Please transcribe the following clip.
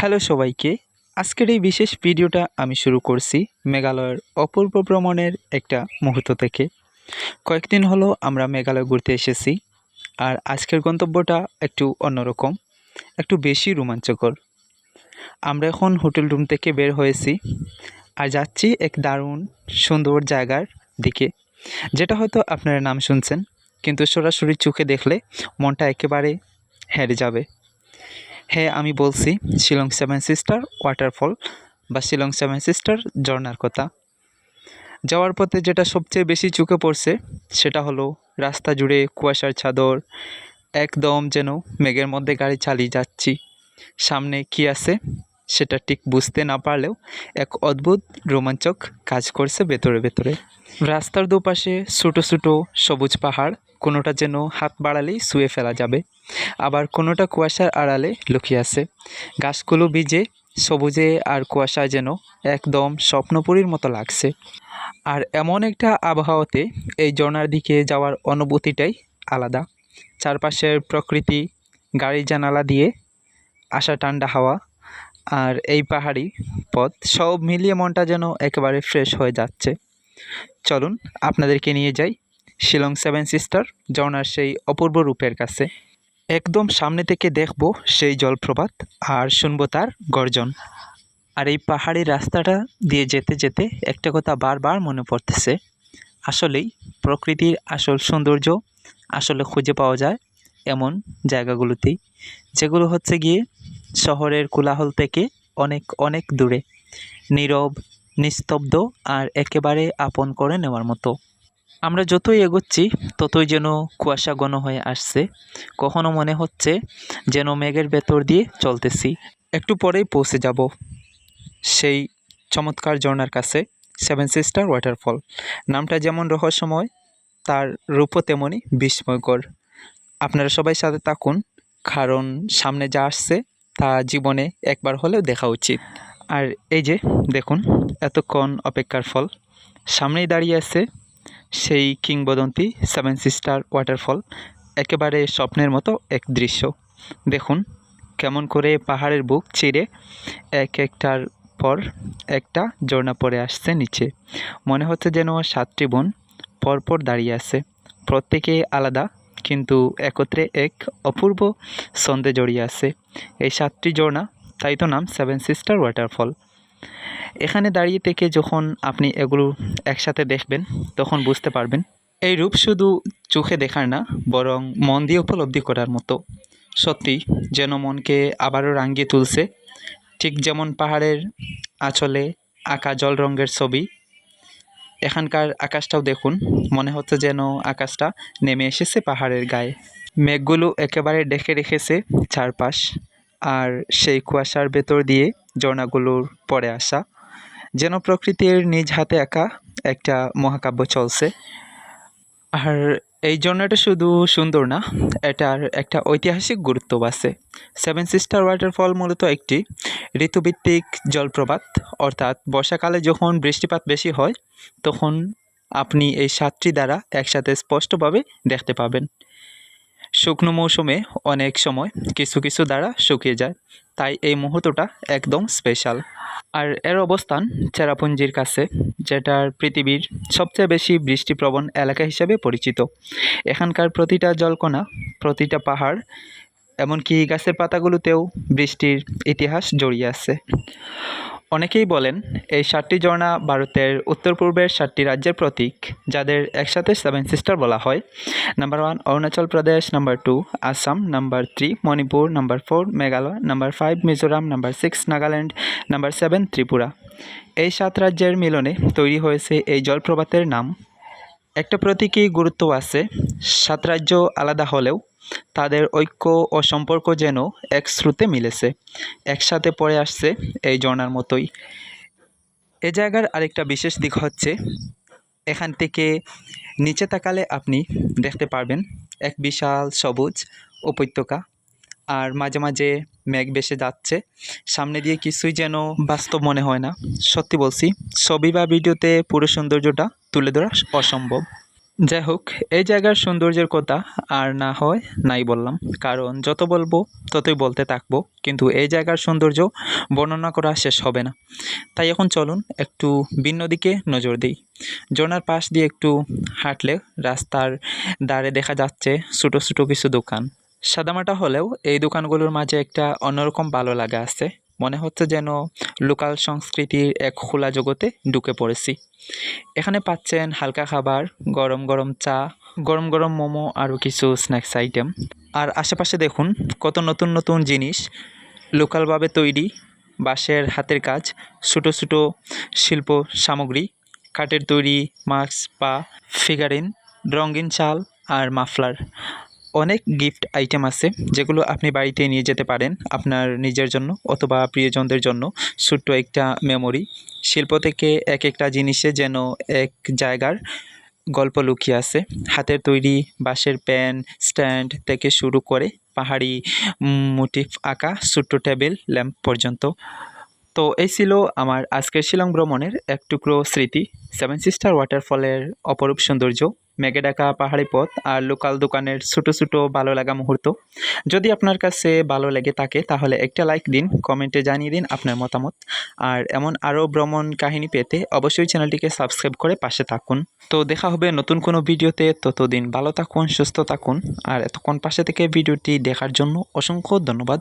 Hello সবাইকে, আজকের এই বিশেষ ভিডিওটা আমি শুরু করছি মেঘালয়ের অপূর্ব ভ্রমণের একটা মুহূর্ত থেকে। কয়েকদিন হলো আমরা মেঘালয় ঘুরতে এসেছি, আর আজকের গন্তব্যটা একটু অন্যরকম, একটু বেশি রোমাঞ্চকর। আমরা এখন হোটেল রুম থেকে বের হয়েছি, আর যাচ্ছি এক দারুণ সুন্দর জায়গার দিকে, যেটা হয়তো আপনারা নাম শুনছেন, কিন্তু সরাসরি চোখে দেখলে মনটা একেবারে হেরে যাবে। হ্যাঁ আমি বলছি, শিলং সেভেন সিস্টার, ওয়াটারফল বা শিলং সেভেন সিস্টার ঝর্নার কথা। যাওয়ার পথে যেটা সবচেয়ে বেশি চোখে পড়ছে, সেটা হলো রাস্তা জুড়ে কুয়াশার চাদর, একদম যেন মেঘের মধ্যে গাড়ি চালিয়ে যাচ্ছি। সামনে কি আছে, সেটা ঠিক বুঝতে না পারলেও এক অদ্ভুত রোমাঞ্চক কাজ করছে ভেতরে ভেতরে। রাস্তার দুপাশে ছোটো ছোটো সবুজ পাহাড় কোনোটা যেন হাত বাড়ালেই শুয়ে ফেলা যাবে। আবার কোনোটা কুয়াশার আড়ালে লুকিয়ে আছে। গাছগুলো ভিজে, সবুজে আর কুয়াশায় যেন একদম স্বপ্নপুরীর মতো লাগছে। আর এমন একটা আবহাওয়াতে এই ঝর্ণার দিকে যাওয়ার অনুভূতিটাই আলাদা। চারপাশের প্রকৃতি গাড়ি জানালা দিয়ে আসা ঠান্ডা হাওয়া আর এই পাহাড়ি পথ সব মিলিয়ে মনটা যেন একেবারে ফ্রেশ হয়ে যাচ্ছে। চলুন, আপনাদেরকে নিয়ে যাই শিলং সেভেন সিস্টার ঝর্ণার সেই অপূর্ব রূপের কাছে। একদম সামনে থেকে দেখব সেই জলপ্রপাত আর শুনব তার গর্জন। আর এই পাহাড়ি রাস্তাটা দিয়ে যেতে যেতে একটা কথা বারবার মনে পড়তেছে। আসলেই প্রকৃতির আসল সৌন্দর্য আসলে খুঁজে পাওয়া যায় এমন জায়গাগুলোতেই, যেগুলো হচ্ছে গিয়ে শহরের কোলাহল থেকে অনেক অনেক দূরে। নীরব, নিস্তব্ধ আর একেবারে আপন করে নেওয়ার মতো। আমরা যতই এগোচ্ছি, ততই যেন কুয়াশা ঘন হয়ে আসছে। কখনো মনে হচ্ছে যেন মেঘের ভেতর দিয়ে চলতেছি। একটু পরেই পৌঁছে যাব সেই চমৎকার ঝর্ণার কাছে সেভেন সিস্টার ওয়াটারফল নামটা যেমন রহস্যময়, তার রূপও তেমনই বিস্ময়কর। আপনারা সবাই সাথে থাকুন, কারণ সামনে যা আসছে, তা জীবনে একবার হলেও দেখা উচিত। আর এই যে, দেখুন, এতক্ষণ অপেক্ষার ফল। সামনেই দাঁড়িয়ে আছে সেই কিংবদন্তি সেভেন সিস্টার ওয়াটারফল একেবারে স্বপ্নের মতো এক দৃশ্য। দেখুন কেমন করে পাহাড়ের বুক চিরে এক একটার পর একটা ঝর্ণা পড়ে আসছে নিচে। মনে হচ্ছে যেন সাতটি বোন পরপর দাঁড়িয়ে আছে। প্রত্যেকে আলাদা, কিন্তু একত্রে এক অপূর্ব ছন্দে জড়িয়ে আছে। এই সাতটি ঝর্ণা, তাই তো নাম সেভেন সিস্টার ওয়াটারফল এখানে দাঁড়িয়ে থেকে যখন আপনি এগুলো একসাথে দেখবেন, তখন বুঝতে পারবেন, এই রূপ শুধু চোখে দেখার না, বরং মন দিয়ে উপলব্ধি করার মতো। সত্যি, যেন মনকে আবারও রাঙিয়ে তুলছে। ঠিক যেমন পাহাড়ের আঁচলে আঁকা জল রঙের ছবি, এখানকার আকাশটাও দেখুন, মনে হচ্ছে যেন আকাশটা নেমে এসেছে পাহাড়ের গায়ে। মেঘগুলো একেবারে ডেকে রেখেছে চারপাশ, আর সেই কুয়াশার ভেতর দিয়ে ঝর্ণাগুলোর পরে আসা। যেন প্রকৃতির নিজ হাতে একা একটা মহাকাব্য চলছে। আর এই ঝর্ণাটা শুধু সুন্দর না, এটার একটা ঐতিহাসিক গুরুত্ব আছে। সেভেন সিস্টার ওয়াটারফল মূলত একটি ঋতুভিত্তিক জলপ্রপাত, অর্থাৎ বর্ষাকালে যখন বৃষ্টিপাত বেশি হয়, তখন আপনি এই সাতটি দ্বারা একসাথে স্পষ্টভাবে দেখতে পাবেন। শুকনো মৌসুমে অনেক সময় কিছু কিছু দ্বারা শুকিয়ে যায়। তাই এই মুহূর্তটা একদম স্পেশাল আর এর অবস্থান চেরাপুঞ্জির কাছে, যেটার পৃথিবীর সবচেয়ে বেশি বৃষ্টিপ্রবণ এলাকা হিসেবে পরিচিত। এখানকার প্রতিটা জলকণা, প্রতিটা পাহাড়, এমনকি গাছের পাতাগুলোতেও বৃষ্টির ইতিহাস জড়িয়ে আছে। অনেকেই বলেন, এই সাতটি ঝর্ণা ভারতের উত্তর পূর্বের সাতটি রাজ্যের প্রতীক, যাদের একসাথে সেভেন সিস্টার বলা হয়। Number one Arunachal Pradesh. Number two Assam number three Manipur. Number four Meghalaya. Number five Mizoram. Number six Nagaland. Number seven Tripura. এই সাত রাজ্যের মিলনে তৈরি হয়েছে এই জলপ্রপাতের নাম। একটা প্রতীকী গুরুত্ব আছে। সাত রাজ্য আলাদা হলেও তাদের ঐক্য ও সম্পর্ক যেন এক স্রোতে মিলেছে। একসাথে পড়ে আসছে এই ঝর্ণার মতোই। এ জায়গার আরেকটা বিশেষ দিক হচ্ছে, এখান থেকে নিচে তাকালে আপনি দেখতে পারবেন এক বিশাল সবুজ উপত্যকা। আর মাঝে মাঝে মেঘ ভেসে যাচ্ছে। সামনে দিয়ে কিছুই যেন বাস্তব মনে হয় না। সত্যি বলছি, ছবি বা ভিডিওতে পুরো সৌন্দর্যটা তুলে ধরা অসম্ভব। যাই হোক এই জায়গার সৌন্দর্যের কথা আর না হয় নাই বললাম। কারণ যত বলব, ততই বলতে থাকব। কিন্তু এই জায়গার সৌন্দর্য বর্ণনা করা শেষ হবে না। তাই এখন চলুন একটু ভিন্ন দিকে নজর দিই। ঝর্নার পাশ দিয়ে একটু হাঁটলে রাস্তার ধারে দেখা যাচ্ছে ছোটো ছোটো কিছু দোকান। সাদামাটা হলেও এই দোকানগুলোর মাঝে একটা অন্যরকম ভালো লাগা আছে। মনে হচ্ছে যেন লোকাল সংস্কৃতির এক খোলা জগতে ঢুকে পড়েছি। এখানে পাচ্ছেন হালকা খাবার, গরম গরম চা, গরম গরম মোমো আরও কিছু স্ন্যাক্স আইটেম। আর আশেপাশে দেখুন কত নতুন নতুন জিনিস লোকালভাবে তৈরি, বাঁশের হাতের কাজ, ছোটো ছোটো শিল্প সামগ্রী, কাঠের তৈরি মাস্ক, পা, ফিগারিন, রঙিন চাল আর মাফলার। অনেক গিফট আইটেম আছে, যেগুলো আপনি বাড়িতে নিয়ে যেতে পারেন আপনার নিজের জন্য অথবা প্রিয়জনদের জন্য। ছোট্ট একটা মেমোরি শিল্প থেকে এক একটা জিনিসে যেন এক জায়গার গল্প লুকিয়ে আছে। হাতের তৈরি বাঁশের প্যান, স্ট্যান্ড থেকে শুরু করে পাহাড়ি মোটিফ আঁকা, ছোট্ট টেবিল ল্যাম্প পর্যন্ত। তো এই ছিল আমার আজকের শিলং ভ্রমণের এক টুকরো স্মৃতি। সেভেন সিস্টার ওয়াটারফলের অপরূপ সৌন্দর্য। মেঘে ডাকা পাহাড়ি পথ আর লোকাল দোকানের ছোটো ছোটো ভালো লাগা মুহূর্ত। যদি আপনার কাছে ভালো লেগে থাকে, তাহলে একটা লাইক দিন কমেন্টে জানিয়ে দিন আপনার মতামত। আর এমন আরও ভ্রমণ কাহিনী পেতে অবশ্যই চ্যানেলটিকে সাবস্ক্রাইব করে পাশে থাকুন। তো দেখা হবে নতুন কোনো ভিডিওতে। ততদিন ভালো থাকুন, সুস্থ থাকুন। আর এতক্ষণ পাশে থেকে ভিডিওটি দেখার জন্য অসংখ্য ধন্যবাদ।